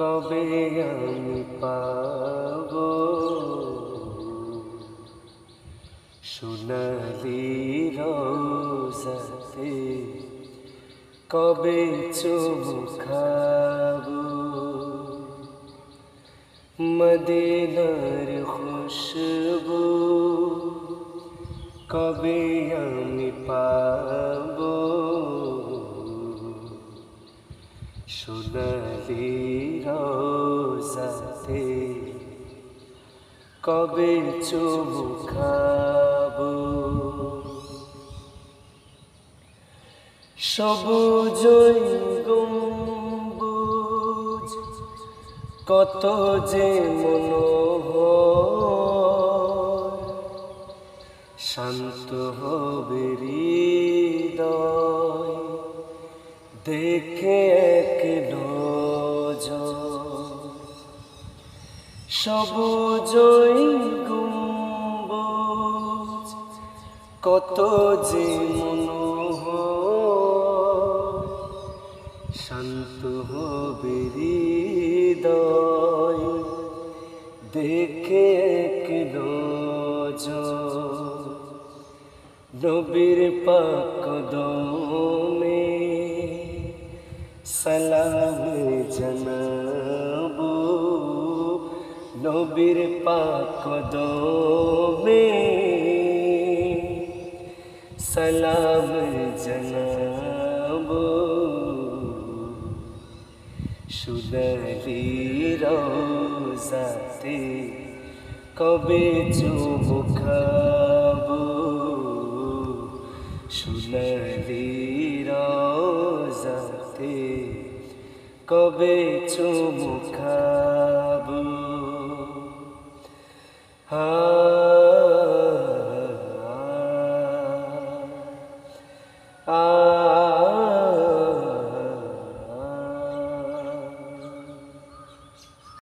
কবে আমি পাব? সোনালি রোজাতে কবে চুমুখাব মদিনার খুশবু কবে আমি পাব? সোনালি রোজাতে কবে চুমুখাব সবুজই গম্বুজ কত যে মনোহর। শান্ত হবে হৃদয় দেখে এক সবুজই গম্বুজ, কত যে মনোহর, শান্ত হবে হৃদয়, দেখে এক নবীর পাক দমে সালাম জানাব নবীর পাক দমে সালাম জানাব। সুদালি রোজাতে কবে চুমুখাবো সুদালি রোজাতে কবে চুমুখাবো Oh.